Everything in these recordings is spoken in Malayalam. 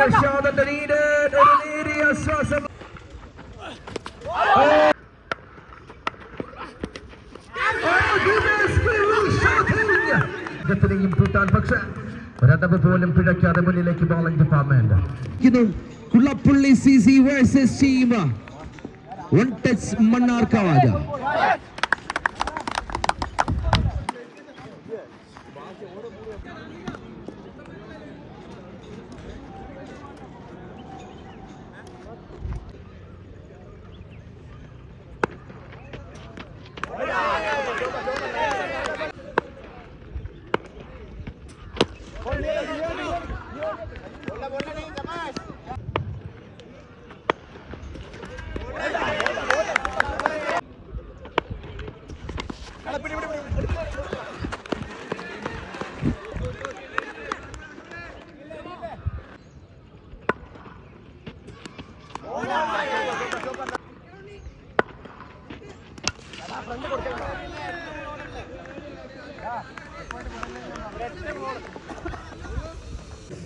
റഷാദിന്റെ ലീഡ് ഒരു നേരിയ ശ്വാസം യും കൂട്ടാൻ പക്ഷെ ഒരടവ് പോലും പിഴയ്ക്കാതെ മുന്നിലേക്ക് bowling department Kulappully C C versus team one touch Mannarkkad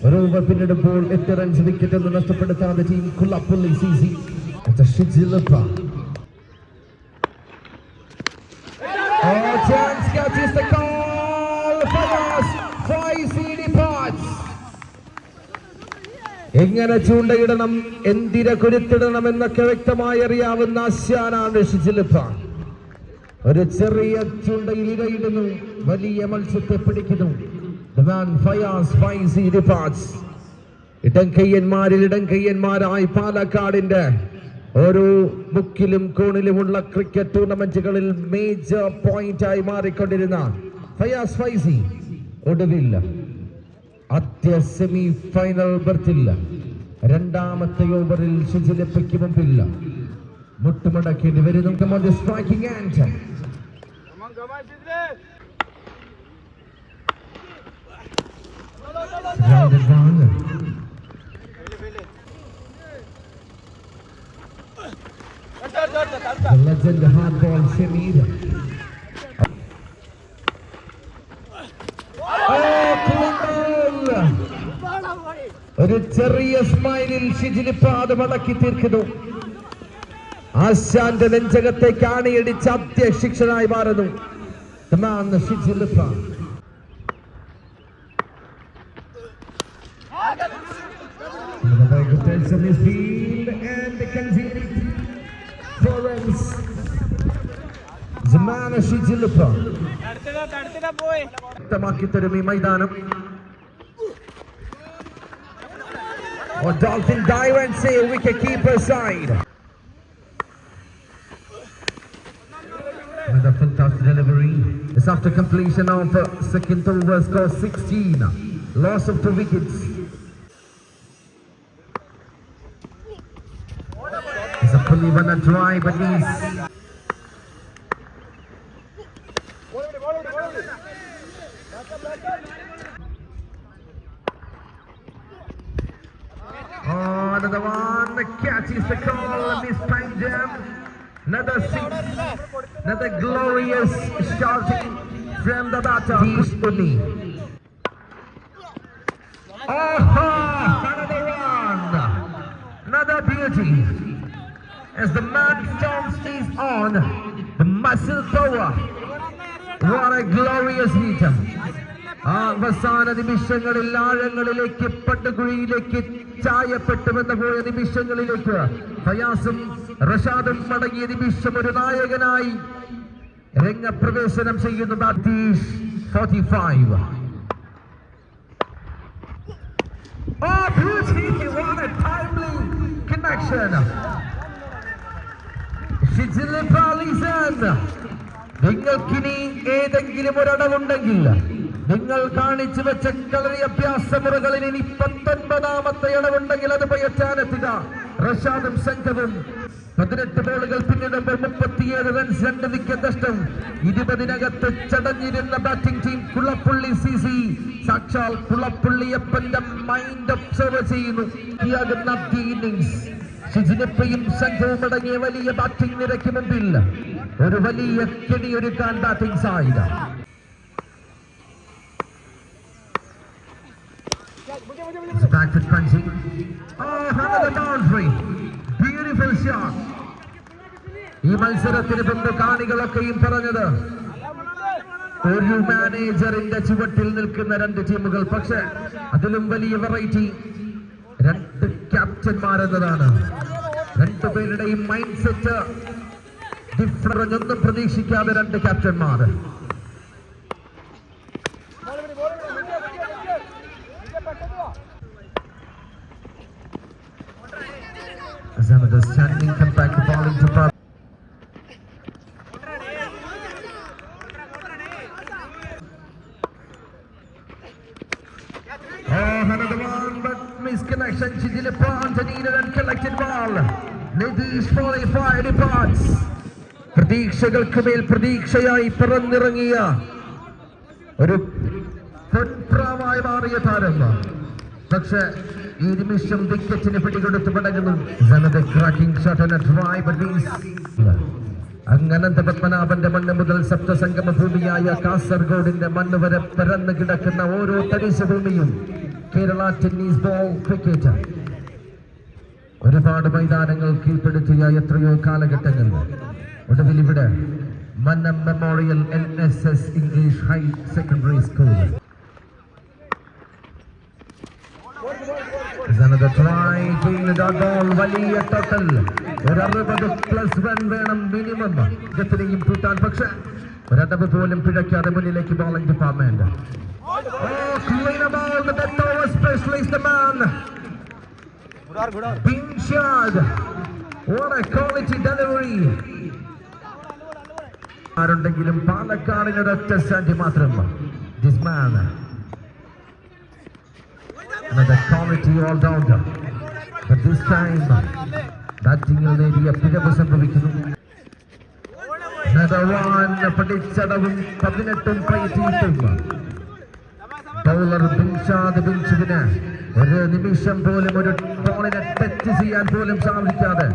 over പിന്നിടുമ്പോൾ എട്ട് റൺസ് വിക്കറ്റ് ഒന്ന് നഷ്ടപ്പെടുത്താതെ team Kulappully C C Oh, chance catches the call for us. Five CD parts. എങ്ങനെ ചൂണ്ടയിടണം എന്തിര കുരുത്തിടണം എന്നൊക്കെ വ്യക്തമായി അറിയാവുന്ന ആശാനാണ് ഷിജിലിപ്പ ഒരു ചെറിയ ചൂണ്ടയിൽ ഇരയിടുന്നു വലിയ മത്സ്യത്തെ പിടിക്കുന്നു. ഇടംകയ്യന്മാരിൽ ഇടംകയ്യന്മാരായി പാലക്കാടിന്റെ ഓരോ മുക്കിലും കോണിലുമുള്ള ക്രിക്കറ്റ് ടൂർണമെന്റുകളിൽ മേജർ പോയിന്റ് ആയി മാറിക്കൊണ്ടിരുന്ന ഫയാസ് ഫൈസി ഒടുവിൽ ആദ്യ സെമി ഫൈനൽ ബർത്തില്ല രണ്ടാമത്തെ ഓവറിൽ ശുചിലപ്പയ്ക്ക് മുമ്പില്ല. മുട്ടുമടക്കേണ്ടി വരുന്നു striking and Grounded ball. The legend hardball Shamir. Oh. ഒരു ചെറിയ സ്മൈലിൽ ഷിജിലിപ്പ അത് മടക്കി തീർക്കുന്നു ആശാന്റെ നെഞ്ചകത്തേക്ക് ആണിയടിച്ച അത്യശിക്ഷനായി മാറുന്നു. വ്യക്തമാക്കിത്തരും ഈ മൈതാനം. Oh, Or Dolphin Diamond say we can keep aside. Another fantastic delivery. It's after completion of uh, second over score 16. Loss of two wickets. It's a fully run a try, but he's Satheesh Unni Another beauty. As the man storms stays on, the muscle power. What a glorious heat. അവസാന നിമിഷങ്ങളിൽ ആഴങ്ങളിലേക്ക് പട്ടുകുഴിയിലേക്ക് ചായപ്പെട്ടുവെന്ന പോയ നിമിഷങ്ങളിലേക്ക് ഫയാസും റഷാദും മടങ്ങിയ നിമിഷം ഒരു നായകനായി രംഗപ്രവേശനം ചെയ്യുന്നു ബാത്തീഷ് 35. Oh, beauty! What a timely connection. Shijil പ്രാലീസൻ നിങ്ങൾക്കിനി ഏതെങ്കിലും ഒരടവുണ്ടെങ്കിൽ നിങ്ങൾ കാണിച്ചു വെച്ച കളറി അഭ്യാസമുറകളിൽ ഇനി പത്തൊൻപതാമത്തെ ഇടവുണ്ടെങ്കിൽ അത് പയറ്റാനെത്തുക റഷാദും സംഘവും പതിനെട്ട് ബോളുകൾ പിന്നിടുമ്പോൾ മുപ്പത്തിയേഴ് റൺസ് രണ്ട് വിക്കറ്റ് നഷ്ടം. ഇരുപതിനകത്ത് ചടഞ്ഞിരുന്ന batting team Kulappully C C സാക്ഷാൽ കുളപ്പുള്ളിയപ്പന്റെ മൈൻഡ് ഒബ്സർവ് ചെയ്യുന്നു. ഇന്നിംഗ്സ് സംഘവും അടങ്ങിയ വലിയ ബാറ്റിംഗ് നിരക്ക് മുമ്പിൽ. ഒരു വലിയ കെണിയൊരുക്കാൻ ബാറ്റിംഗ് സായിക back. ഈ മത്സരത്തിന് മുമ്പ് കാണികളൊക്കെയും പറഞ്ഞത്. ഒരു മാനേജറിന്റെ ചുവട്ടിൽ നിൽക്കുന്ന രണ്ട് ടീമുകൾ. പക്ഷെ അതിലും വലിയ വെറൈറ്റി രണ്ട് ക്യാപ്റ്റന്മാരെന്നതാണ്. രണ്ടുപേരുടെയും മൈൻഡ് സെറ്റ് ഡിഫറൻസ് ഒന്നും പ്രതീക്ഷിക്കാതെ രണ്ട് ക്യാപ്റ്റന്മാർ. Another standing the ball into Prabhu. Oh, another one, but misconnection. Chidilippa Antonina and collected ball. Nitish qualified departs. പ്രതീക്ഷകൾക്ക് മേൽ പ്രതീക്ഷയായി പിറന്നിറങ്ങിയ ഒരു പൊൻപ്രാവായി മാറിയ താരം പക്ഷെ ഈ നിമിഷം വിക്കറ്റിന് പിടികൊടുത്ത് മടങ്ങുന്നു. അങ്ങനന്ത പത്മനാഭന്റെ മണ്ണ് മുതൽ സപ്തസംഗമ ഭൂമിയായ കാസർഗോഡിന്റെ മണ്ണ് വരെ പരന്നു കിടക്കുന്ന ഓരോ തരിശ ഭൂമിയും കേരള ടെന്നീസ് ബോൾ ക്രിക്കറ്റ് ഒരുപാട് മൈതാനങ്ങൾ കീഴ്പ്പെടുത്തിയ എത്രയോ കാലഘട്ടങ്ങൾ. ഒടുവിൽ ഇവിടെ Mannam memorial N S S English high secondary school Another try ball വലിയ ടോട്ടൽ ഒരു അറുപത് പ്ലസ് വൺ വേണം മിനിമം ഇതെത്രയും കൂട്ടാൻ പക്ഷെ ഒരടവ് പോലും പിഴയ്ക്കാതെ മുന്നിലേക്ക് bowling department Oh, clean ball, മാത്രം. Death man another quality all-rounder. But this time, ബാറ്റിംഗിൽ നേടിയ പിഴവ് സംഭവിക്കുന്നു Another one, പഠിച്ചടവും പതിനെട്ടും പയറ്റിയിട്ടും ബൗളർ ബിൻഷാദ് ബിൻഷുവിന് ഒരു നിമിഷം പോലും ഒരു ബോളിനെ ടച്ച് ചെയ്യാൻ പോലും സാധിക്കാതെ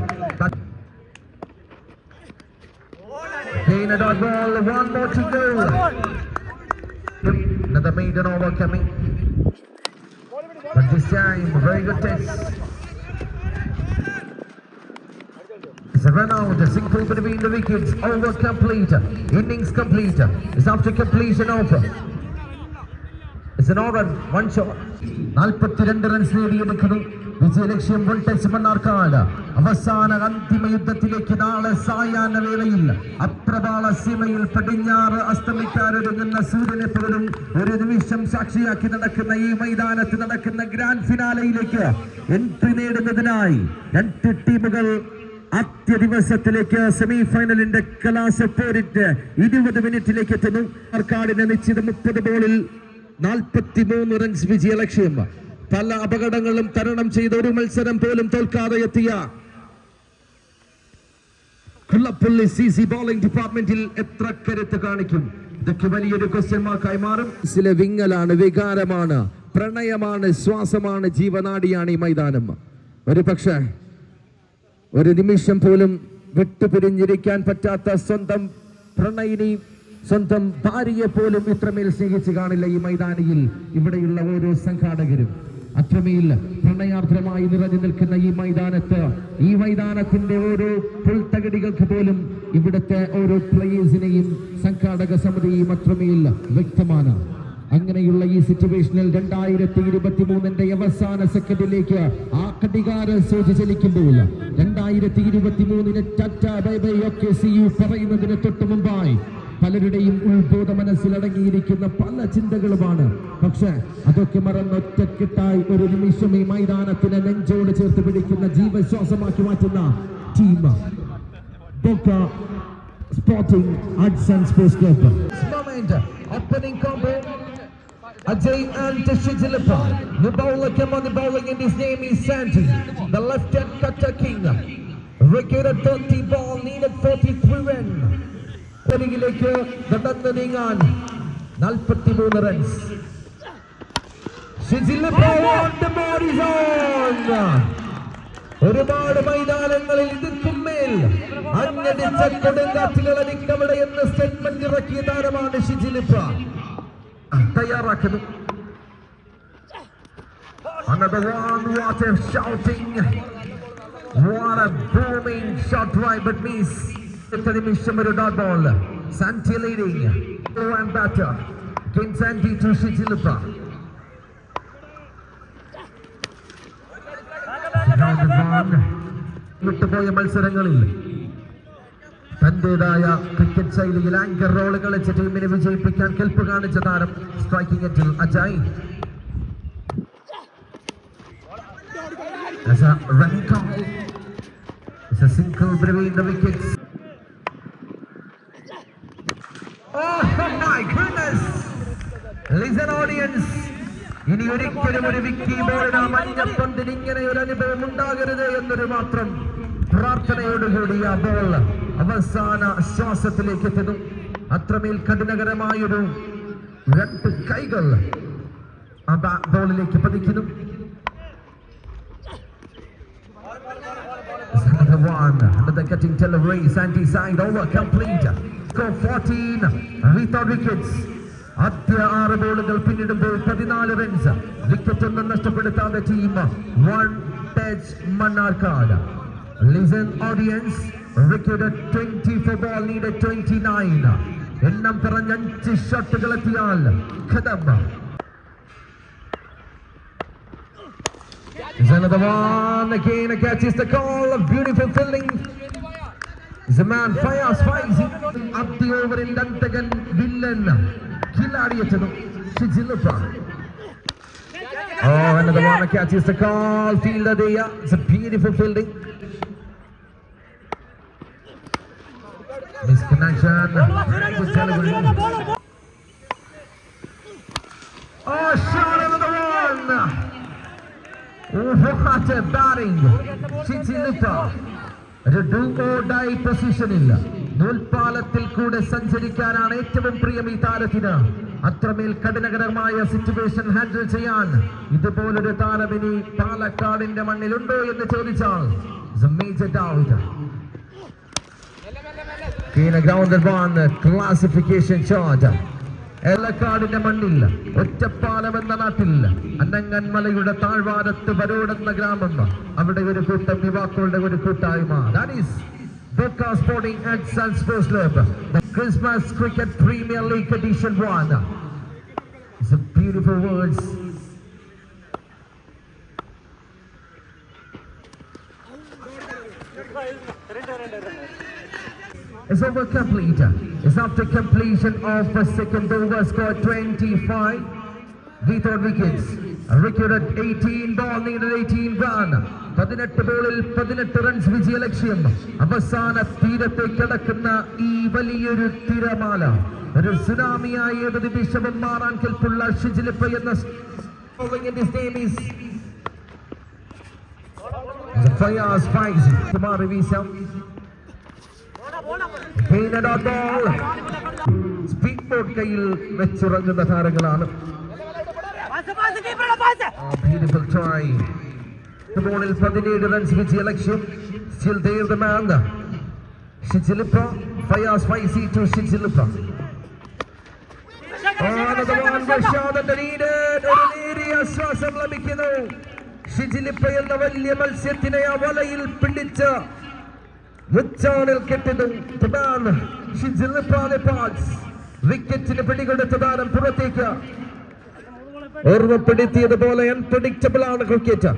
Gain a dot ball, one more to go. Another maiden over coming. But this time, very good test. It's a run out, a single between the wickets, over complete, innings complete. It's after completion of. It's an over, one shot. നാൽപ്പത്തിരണ്ട് റൺസ് നേടിയെടുക്കുന്നു വിജയലക്ഷ്യം വോൾട്ടേജ് മണ്ണാർക്കാട് അവസാന അന്തിമ യുദ്ധത്തിലേക്ക് നാളെ സായാഹ്ന വേളയിൽ അപ്രബാള സീമയിൽ പടിഞ്ഞാറ് അസ്തമിക്കാനൊരുങ്ങുന്ന സൂര്യനെ പോലും ഒരു നിമിഷം സാക്ഷിയാക്കി നടക്കുന്ന ഈ മൈതാനത്ത് നടക്കുന്ന ഗ്രാൻഡ് ഫിനാലയിലേക്ക് എൻട്രി നേടുന്നതിനായി രണ്ട് ടീമുകൾ ആദ്യ ദിവസത്തിലേക്ക് സെമി ഫൈനലിന്റെ കലാശപ്പോരിട്ട് ഇരുപത് മിനിറ്റിലേക്ക് എത്തുന്നു. ആർക്കാടിന് നിശ്ചിത മുപ്പത് ബോളിൽ നാൽപ്പത്തി മൂന്ന് റൺസ് വിജയലക്ഷ്യം. പല അപകടങ്ങളും തരണം ചെയ്ത ഒരു മത്സരം പോലും തോൽക്കാതെ എത്തിയ കുള്ളപ്പള്ളി സി സി ബോളിംഗ് ഡിപ്പാർട്ട്മെന്റിൽ എത്ര കരുത്ത് കാണിക്കും? ഇതൊക്കെ വലിയൊരു ക്വസ്റ്റ്യൻ മാർക്കായി മാറും. ചില വിങ്ങലാണ് വികാരമാണ് പ്രണയമാണ് ശ്വാസമാണ് ജീവനാടിയാണ് ഈ മൈതാനം. ഒരു പക്ഷേ ഒരു നിമിഷം പോലും വിട്ടുപിരിഞ്ഞിരിക്കാൻ പറ്റാത്ത സ്വന്തം പ്രണയിനി സ്വന്തം ഭാര്യയെ പോലും ഇത്രമേൽ സ്നേഹിച്ച് കാണില്ല ഈ മൈതാനിയിൽ ഇവിടെയുള്ള ഓരോ സംഘാടകരും. അത്രമേൽ പ്രണയാർദ്രമായി നിറഞ്ഞു നിൽക്കുന്ന ഈ മൈതാനത്ത് ഈ മൈതാനത്തിന്റെ ഓരോ പുൽത്തകടികൾക്ക് പോലും ഇവിടുത്തെ ഓരോ പ്ലേയേഴ്സിനെയും സംഘാടക സമിതിയും അത്രമേൽ വ്യക്തമാണ്. അങ്ങനെയുള്ള ഈ സിറ്റുവേഷനിൽ രണ്ടായിരത്തി ഇരുപത്തി മൂന്നിന്റെ അവസാന സെക്കൻഡിലേക്ക് ആ കടികാര സൂചി ചലിക്കുമ്പോൾ രണ്ടായിരത്തി ഇരുപത്തി മൂന്നിന് ടാറ്റ ബൈ ബൈ ഒക്കെ സി യു പറയുന്നതിന് തൊട്ട് മുമ്പായി പലരുടെയും ഉൾബോധ മനസ്സിലടങ്ങിയിരിക്കുന്ന പല ചിന്തകളുമാണ് പക്ഷെ അതൊക്കെ മറന്നൊറ്റക്കെട്ടായി ഒരു നിമിഷം ഈ മൈതാനത്തിനെ നെഞ്ചോട് ചേർത്ത് പിടിക്കുന്ന ജീവശ്വാസമാക്കി മാറ്റുന്ന team sporting arts and sports club Ajay and Shijilapa. The bowler came on the bowling and his name is Santi. The left hand cutter king. Recorded 30 ball, needed 43 run. പെരികിലേക്ക് നടന്നു നീങ്ങാൻ നാൽപ്പത്തി മൂന്ന് റൺസ് ഒരുപാട് മൈതാനങ്ങളിൽ ഇതിന്മേൽ മേൽ അങ്ങടിച്ച കൊടുങ്കാറ്റിലടിക്കവിടെ എന്ന് സ്റ്റേറ്റ്മെന്റ് ഇറക്കിയ താരമാണ് ഷിജിലിപ്പ തയ്യാറാക്കുന്നു. അടുത്ത നിമിഷം ഒരു dot ball Santy leading batter വിട്ടുപോയ മത്സരങ്ങളിൽ തന്റേതായ ക്രിക്കറ്റ് ശൈലിയിൽ ആങ്കർ റോൾ കളിച്ച ടീമിനെ വിജയിപ്പിക്കാൻ കെൽപ്പ് കാണിച്ച താരം സ്ട്രൈക്കിംഗ് എറ്റിൽ അജയ് As a. Audience. ഇനി ഒരിക്കലും ഒരു വിക്കി ബോളിന് ആ മഞ്ഞപ്പന്തിന് ഇങ്ങനെ ഒരു അനുഭവം ഉണ്ടാകരുത് എന്നൊരു മാത്രം പ്രാർത്ഥനയോടുകൂടി ആ ബോൾ അവസാന ശ്വാസത്തിലേക്ക് എത്തുന്നു അത്രമേൽ കഠിനകരമായൊരു രണ്ട് കൈകൾ ആ ബോളിലേക്ക് പതിക്കുന്നു cutting delivery, Santi side over, complete. Score 14 without wickets. ആദ്യ ആറ് ബോളുകൾ പിന്നിടുമ്പോൾ പതിനാല് റൺസ് വിക്കറ്റ് ഒന്നും നഷ്ടപ്പെടുത്താതെ team one touch Mannarkkad. Listen audience wicket twenty four ball എണ്ണം പറഞ്ഞ അഞ്ച് ഷോട്ടുകൾ എത്തിയാൽ ഖതം. Another one. Again catches the call. Of beautiful fielding. Is a man Fayaz Faizi up the over in Dantagan Villan. Kiladi എത്തുന്നു ഷിജിലുപ്പ Oh, another one catches the call. Fielder there. It's a beautiful fielding. Misconnection. Good delivery. Oh, shot another one. What a batting! ചിച്ചിലിപ്പ ഒരു ഡു ഓ ഡൈ പൊസിഷനിൽ നൂൽപാലത്തിൽ കൂടെ സഞ്ചരിക്കാനാണ് ഏറ്റവും പ്രിയം ഈ താരത്തിന് അത്രമേൽ കഠിനകരമായ സിറ്റുവേഷൻ ഹാൻഡിൽ ചെയ്യാൻ ഇതുപോലൊരു താരമിനി ഇനി പാലക്കാടിന്റെ മണ്ണിലുണ്ടോ എന്ന് ചോദിച്ചാൽ ഗ്രൗണ്ടഡ് വൺ ക്ലാസിഫിക്കേഷൻ ചാർജ് എല്ലക്കാടിന്റെ മണ്ണിൽ ഒറ്റപ്പാലം എന്ന നാട്ടിൽ അന്നങ്ങന്മലയുടെ താഴ്വാരത്ത് വരോടെന്ന ഗ്രാമം അവിടെ ഒരു കൂട്ടം യുവാക്കളുടെ ഒരു കൂട്ടായ്മ Christmas Cricket Premier League Edition 1. It's a beautiful words. is over complete. Is after completion of the second over, score 25 without wickets. Recorded 18 ball, needed 18 run. പതിനെട്ട് ബോളിൽ പതിനെട്ട് റൺസ് വിജയലക്ഷ്യം അവസാന തീരത്തെ കിടക്കുന്ന ഈ വലിയൊരു തിരമാല ഒരു സുനാമിയായി ഏത് നിമിഷവും മാറാൻ കെൽപ്പുള്ള ഷിജിലിപ്പ എന്ന Following in his name Speed boat കയ്യിൽ വെച്ചുറങ്ങുന്ന താരങ്ങളാണ്. ബോളിൽ പതിനേഴ് റൺസ് വിജയ ലക്ഷ്യം still there the man ഷിജിലിപ്പ Fayas Faizy to ഷിജിലിപ്പ ശ്വാസം ലഭിക്കുന്നു. ഷിജിലിപ്പ എന്ന വലിയ മത്സ്യത്തിനെ ആ വലയിൽ പിടിച്ച് മുച്ചാണിൽ കെട്ടിടും വിക്കറ്റിന് പിടികൊടുത്ത താരം പുറത്തേക്ക്. ഓർമ്മപ്പെടുത്തിയതുപോലെ അൺപ്രഡിക്റ്റബിൾ ആണ് ക്രിക്കറ്റ്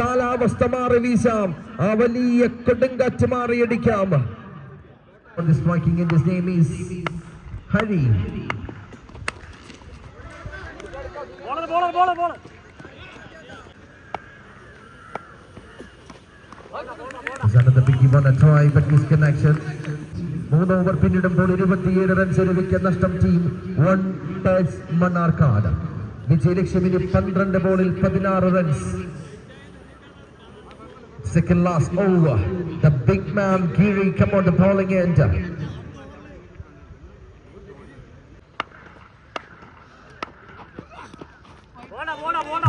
കാലാവസ്ഥ മാറി വീശാം. ആ വലിയ കൊടുങ്കാറ്റ് മാറിയടിക്കാം. Hari bowler bowler name is Hari. Is another biggie one a try but misconnection. മൂന്ന് ഓവർ പിന്നിടുമ്പോൾ ഇരുപത്തിയേഴ് റൺസ് ഒരു വിക്കറ്റ് നഷ്ടം ടീം വൺ ടച്ച് മണ്ണാർക്കാട് വിജയലക്ഷ്യമിന് പന്ത്രണ്ട് ബോളിൽ പതിനാറ് runs second last over the big man Giri come on the bowling end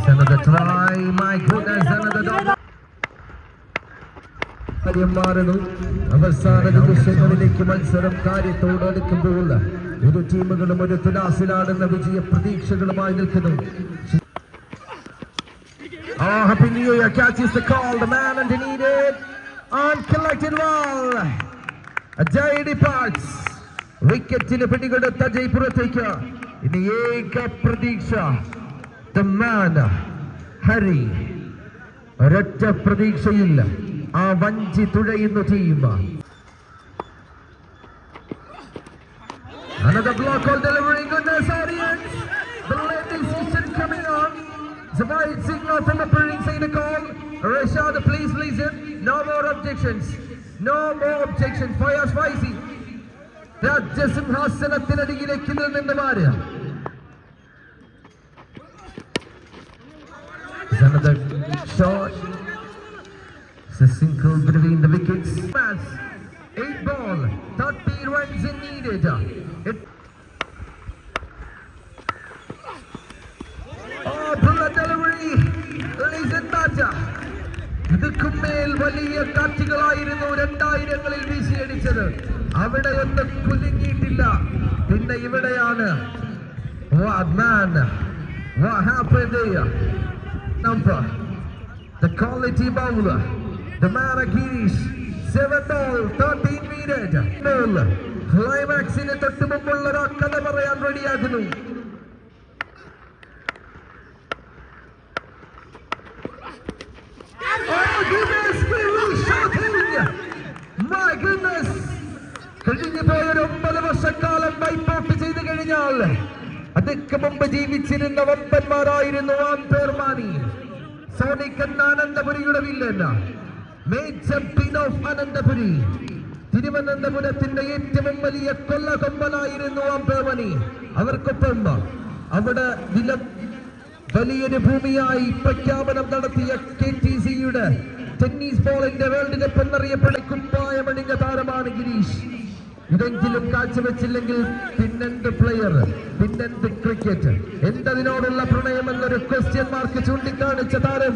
Another try, my goodness, another double. കാര്യം മാറുന്നു അവസാന നിമിഷങ്ങളിലേക്ക് മത്സരം കാര്യത്തോട് അടുക്കുമ്പോൾ ഇരു ടീമുകളും ഒരു തുലാസിലാണെന്ന വിജയ പ്രതീക്ഷകളുമായി നിൽക്കുന്നു Oh, Happy New Year catches the call. The man underneath it. Uncollected ball. Ajay departs. വിക്കറ്റിന് പിടികൊടുത്ത ജയ്പുരത്തേക്ക് ഇനി ഏക പ്രതീക്ഷ The man, ഹരി ഒരൊറ്റ പ്രതീക്ഷയില്ല ആ വഞ്ചി തുഴയുന്ന team Another block call delivering goodness audience. The late decision coming on. It's a white signal from the printing side call. Rashad, please listen. No more objections. No more objections. Fire spicy. രാജ്യസിംഹാസനത്തിനടിയിലേക്ക് നിന്ന് മാറുക It's Another shot. Single between the wickets. Match. Eight ball. 30 runs needed. It Oh, delivery. ഇതുക്കും മേൽ വലിയ കാറ്റുകളായിരുന്നു രണ്ടായിരങ്ങളിൽ വീശിയടിച്ചത് അവിടെ ഒന്നും കുലുങ്ങിയിട്ടില്ല പിന്നെ ഇവിടെയാണ്. The quality bowler. The man Girish. Ball, 13 minutes. Ball. ക്ലൈമാക്സിന് തൊട്ട് മുമ്പുള്ള ഒരു കഥ പറയാൻ റെഡിയാകുന്നു! കഴിഞ്ഞു പോയ ഒരു ഒമ്പത് വർഷക്കാലം വൈപ്പോട്ട് ചെയ്ത് കഴിഞ്ഞാൽ അതൊക്കെ മുമ്പ് ജീവിച്ചിരുന്ന വമ്പന്മാരായിരുന്നു ആംപേർമാനി സോണിക്കൻ ആനന്ദപുരിയുടെ വില്ലൻ മേജർ പിനോഫ് അനന്തപുരി. തിരുവനന്തപുരത്തിന്റെ ഏറ്റവും വലിയ കൊല്ല കൊമ്പനായിരുന്നു അമ്പേമണി അവർക്കൊപ്പം അവിടെ വില വലിയൊരു ഭൂമിയായി പ്രഖ്യാപനം നടത്തിയ കെ ടി സിയുടെ ടെന്നീസ് ബോളിന്റെ വേൾഡ് കപ്പ് എന്നറിയപ്പെടുന്ന കുപ്പായമണിഞ്ഞ താരമാണ് ഗിരീഷ്. ഇതെങ്കിലും കാഴ്ചവെച്ചില്ലെങ്കിൽ പിന്നെന്ത് പ്ലെയർ പിന്നെന്ത് ക്രിക്കറ്റ് എന്തതിനോടുള്ള പ്രണയം എന്നൊരു ക്വസ്റ്റ്യൻ മാർക്ക് ചൂണ്ടിക്കാണിച്ച താരം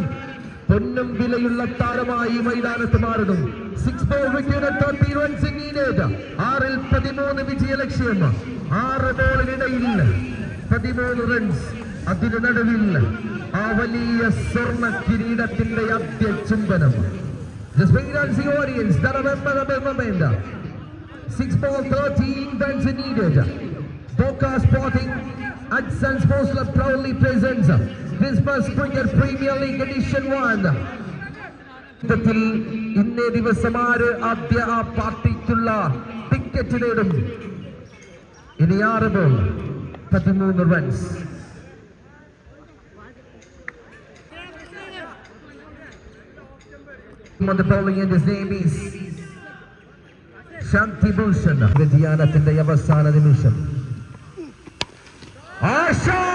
പൊന്നും വിലയുള്ള താരമായി മൈതാനത്ത് മാറുന്നു. സിക്സ് ആറിൽ പതിമൂന്ന് വിജയലക്ഷ്യം ആറ് ബോളിനിടയിൽ പതിമൂന്ന് റൺസ് അതിനു നടുവിൽ ആ വലിയ സ്വർണ കിരീടത്തിന്റെ ആദ്യ ചുംബനം. ഓറിയൻസ് Christmas Cricket Premier League Edition 1. ത്തിൽ ഇന്നേ ദിവസം ആര് ആദ്യ ആ പാർട്ടിക്കുള്ള ടിക്കറ്റ് നേടും? ഇനി ആറ് ബോൾ പതിമൂന്ന് runs on the bowling and his name is Shanthi Bhushan വ്യതിയാനത്തിന്റെ അവസാന നിമിഷം. ആശാദ വലിയ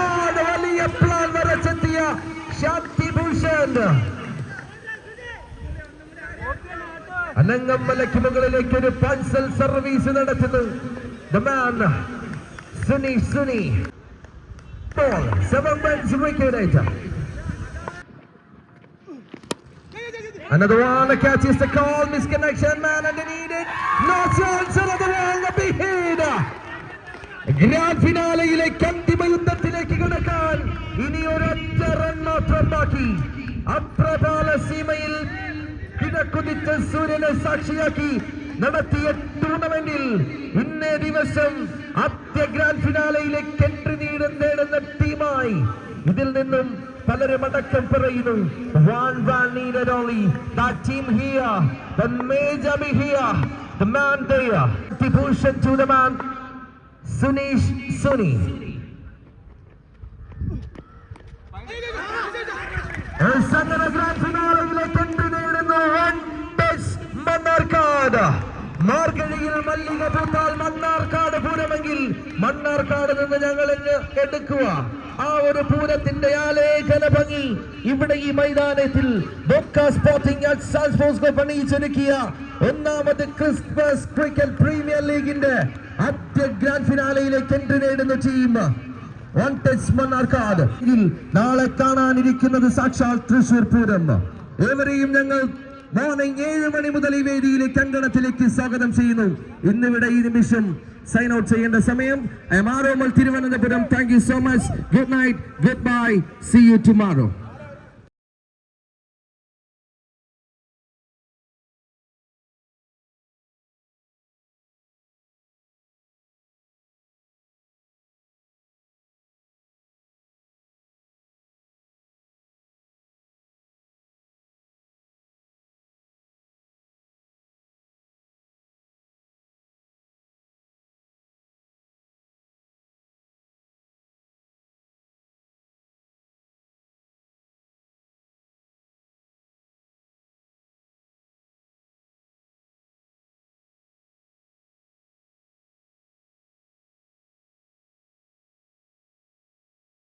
പ്ലാൻ വരച്ചെത്തിയ ശാന്തി ഭൂഷൺ അനങ്ങമ്മലയ്ക്ക് മുകളിലേക്ക് ഒരു പാൻസൽ സർവീസ് നടത്തുന്നു The man, Suni Suni Ball, seven runs wicket. Another one catches the call, misconnection, man underneath it. No chance, another one up ahead. Grand ഫിനാലയിലേക്ക് അന്തിമ യുദ്ധത്തിലേക്ക് കടക്കാൻ ഇനി ഒരൊറ്റ റൺ മാത്രം ബാക്കി അപ്രപാല സീമയിൽ കിടക്കുതിച്ച സൂര്യനെ സാക്ഷിയാക്കി നടത്തിയ ടൂർണമെന്റിൽ ഇന്നേ ദിവസം ആദ്യ ഗ്രാൻഡ് ഫിനാലയിലേക്ക് എൻട്രി നേടുന്ന നേടുന്ന ടീമായി ഇതിൽ നിന്നും പലരും അടക്കം പറയുന്നു. One run needed only team here here major B here here man there devotion to the man Suneesh Suni. സംഘടന ഗ്രാൻഡ് ഫിനാലയിലേക്ക് എൻട്രി നേടുന്നു വണ്ടേഴ്സ് മണ്ണാർക്കാട് മാർഗഴിയിൽ മല്ലിക പൂത്താൽ മണ്ണാർക്കാട് പൂരമെങ്കിൽ മണ്ണാർക്കാട് നിന്ന് ഞങ്ങൾ എടുക്കുക ആ ഒരു പൂരത്തിന്റെ ആലേഖന ഭംഗി ഇവിടെ ഈ മൈതാനത്തിൽ ബൊക്ക സ്പോർട്ടിംഗ് സ്പോർട്സ് പണിയിച്ചൊരുക്കിയ ഒന്നാമത് ക്രിസ്മസ് ക്രിക്കറ്റ് പ്രീമിയർ ലീഗിന്റെ ആദ്യ ഗ്രാൻഡ് ഫിനാലയിലേക്ക് എൻട്രി നേടുന്ന ടീം വൺ ടച്ച് നാളെ കാണാനിരിക്കുന്നത് സാക്ഷാൽ തൃശൂർ പൂരം. ഏവരെയും ഞങ്ങൾ മോർണിംഗ് ഏഴ് മണി മുതൽ ഈ വേദിയിലേക്ക് അങ്കണത്തിലേക്ക് സ്വാഗതം ചെയ്യുന്നു. ഇന്നിവിടെ ഈ നിമിഷം സൈൻ ഔട്ട് ചെയ്യേണ്ട സമയം. M R Thiruvananthapuram thank you so much good night goodbye see you tomorrow